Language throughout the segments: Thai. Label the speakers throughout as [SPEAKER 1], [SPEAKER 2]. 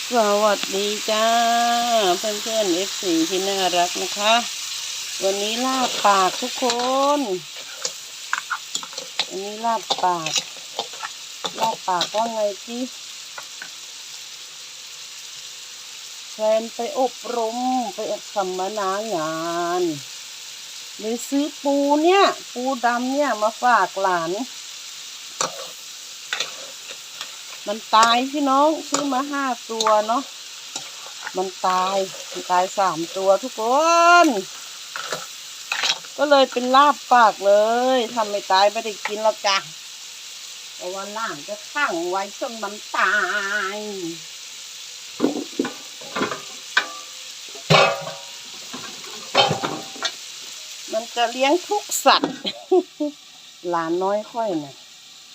[SPEAKER 1] สวัสดีจ้า เพื่อนเพื่อนเอฟซีที่น่ารักนะคะ วันนี้ลาบปากทุกคนวันนี้ลาบปากลาบปากว่าไงจีแฟนไปอบรมไปสัมมนางานเลยซื้อปูเนี่ย ปูดำเนี่ยมาฝากหลาน มันตายพี่น้องซื้อมาห้าตัวเนาะมันตายมันตายสามตัวทุกคน ก็เลยเป็นลาบปากเลยทำไม่ตายไม่ได้กินแล้วจ้ะเพราะว่าล่างจะขังไว้จนมันตายมันจะเลี้ยงทุกสัตว์ หลานน้อยค่อยน่ะ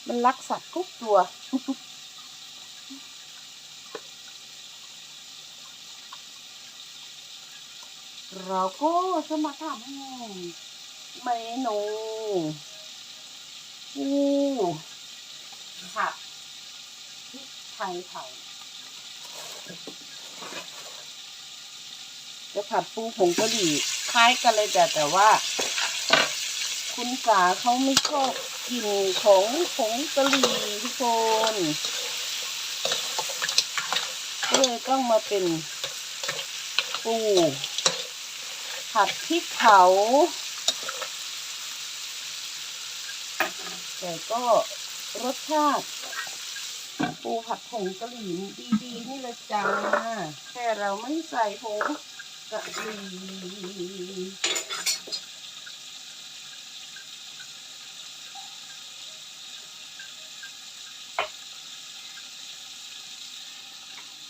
[SPEAKER 1] มันรักสัตว์ทุกตัว เราก็จะมาทำเมนูปูผัดพริกไทยเผาจะผัดปูผงกะหรี่คล้ายกันเลยแต่แต่ว่า คุณสาเขาไม่ชอบกลิ่นของผงกะหรี่ทุกคนก็เลยต้องมาเป็นปู ผัดพริกเผา แต่ก็รสชาติ ปูผัดผงกะหรี่ดีๆ นี่เลยจ้า แค่เราไม่ใส่ผงกะหรี่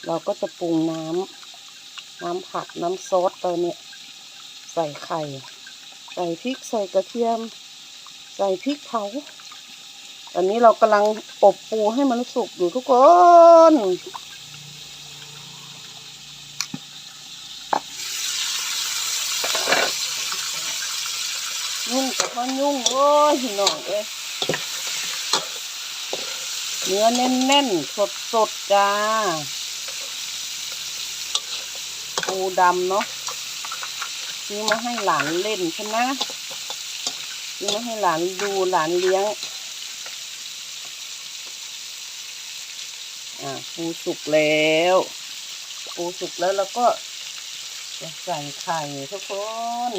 [SPEAKER 1] เราก็จะปรุงน้ำน้ำผักน้ำซอสตัวเนี้ย ใส่ไข่ ใส่พริกใส่กระเทียม ใส่พริกเผาตอนนี้เรากำลังอบปูให้มันสุกอยู่ทุกคนยุ่งกับพ่อยุ่งโอ้ยพี่น้องเอ้ยเนื้อแน่นๆ สดๆ จ้า ปูดำเนาะ ซื้อมาให้หลานเล่นใช่ไหมซื้อมาให้หลานดูหลานเลี้ยง อ่าปูสุกแล้วปูสุกแล้วเราก็จะใส่ไข่ทุกคน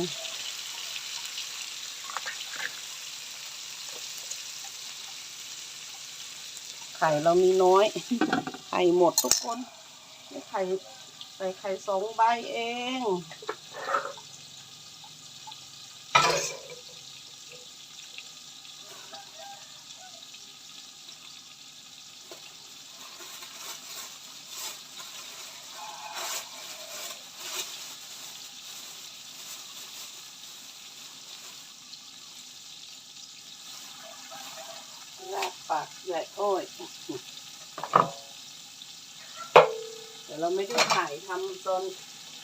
[SPEAKER 1] ไข่เรามีน้อย ไข่หมดทุกคน ไข่ใส่ไข่สองใบเอง ปากใหญ่โอ้ยเดี๋ยวเราไม่ได้ถ่ายทำตอน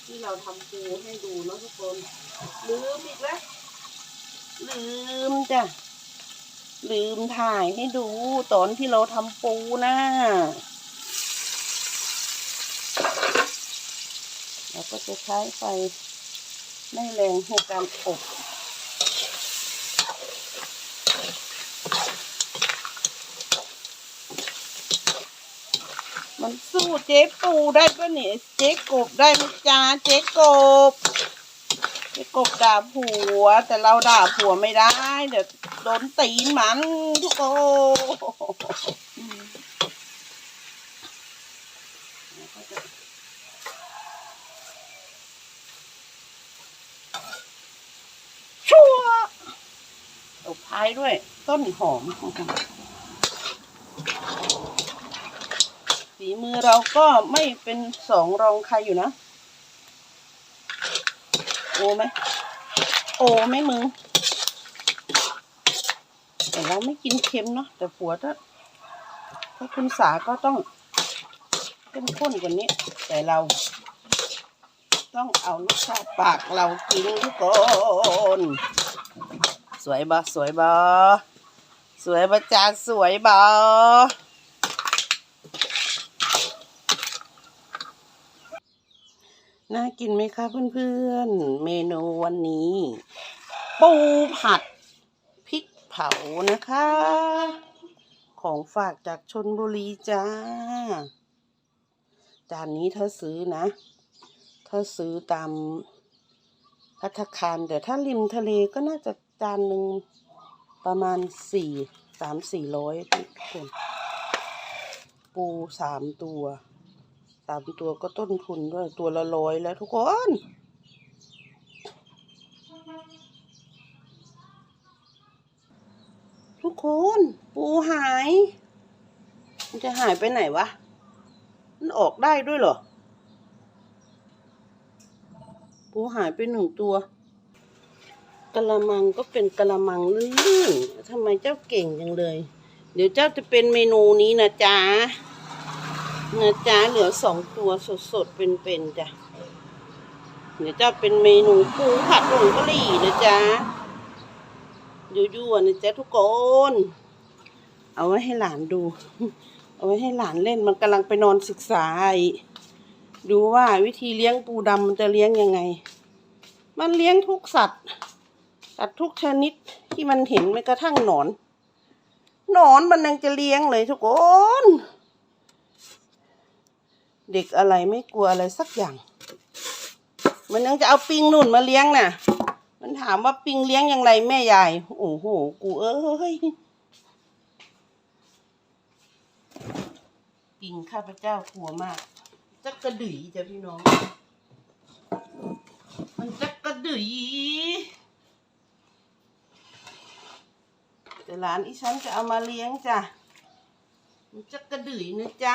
[SPEAKER 1] ที่เราทำปูให้ดูเนาะทุกคนลืมอีกแล้วลืมจ้ะลืมถ่ายให้ดูตอนที่เราทำปูนะเราก็จะใช้ไฟไม่แรงในการอบ มันสู้เจ๊ปูได้ปะเนี่ยเจ๊กบได้ไหมจ้าเจ๊กบเจ๊กบด่าผัว แต่เราด่าผัวไม่ได้ เดี๋ยวโดนตีนมันทุกคนชั่วตบท้ายด้วย ต้นหอม ฝีมือเราก็ไม่เป็นสองรองใครอยู่นะ โอไหม โอไหมมึง แต่เราไม่กินเค็มเนาะแต่ผัวถ้าถ้าคุณสาก็ต้องเข้มข้นกว่านี้ แต่เรา ต้องเอารสชาติปากเรากินทุกคนสวยบ่สวยบ่สวยบ่จ้าสวยบ่ น่ากินไหมคะเพื่อนๆ เมนูวันนี้ ปูผัดพริกเผานะคะ ของฝากจากชนบุรีจ้า จานนี้ถ้าซื้อนะ ถ้าซื้อตามพัตตาคารแต่ถ้าริมทะเลก็น่าจะจานหนึ่งประมาณสี่สามสี่ร้อยทุกคน ปูสามตัว สามตัวก็ต้นทุนด้วยตัวละร้อยแล้วทุกคน ทุกคน ปูหาย มันจะหายไปไหนวะ มันออกได้ด้วยเหรอ ปูหายไปหนึ่งตัวกะละมังก็เป็นกะละมังลื่นๆทำไมเจ้าเก่งจังเลย เดี๋ยวเจ้าจะเป็นเมนูนี้นะจ๊ะ นะจ๊ะเหลือสองตัวสดๆเป็นๆจ้ะเดี๋ยวจ้าเป็นเมนูปูผัดผงกะหรี่นะจ๊ะยั่วๆนะจ๊ะทุกคน เอาไว้ให้หลานดู เอาไว้ให้หลานเล่นมันกำลังไปนอนศึกษาดูว่าวิธีเลี้ยงปูดำมันจะเลี้ยงยังไง มันเลี้ยงทุกสัตว์ สัตว์ทุกชนิดที่มันเห็นแม้กระทั่งหนอน หนอนมันยังจะเลี้ยงเลยทุกคน เด็กอะไรไม่กลัวอะไรสักอย่าง มันยังจะเอาปิงนุ่นมาเลี้ยงน่ะ มันถามว่าปิงเลี้ยงอย่างไรแม่ยาย โอ้โห กูเอ้ย ปิงข้าพเจ้ากลัวมาก จักกระดือยจ้ะพี่น้อง มันจักกระดือยแต่หลานอีฉันจะเอามาเลี้ยงจ้ะ มันจักกระดือยนะจ๊ะ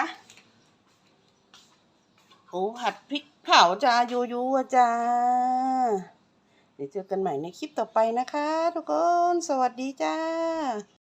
[SPEAKER 1] โอ้ผัดพริกเผาจ้ายูยูจ้า เดี๋ยวเจอกันใหม่ในคลิปต่อไปนะคะ ทุกคน สวัสดีจ้า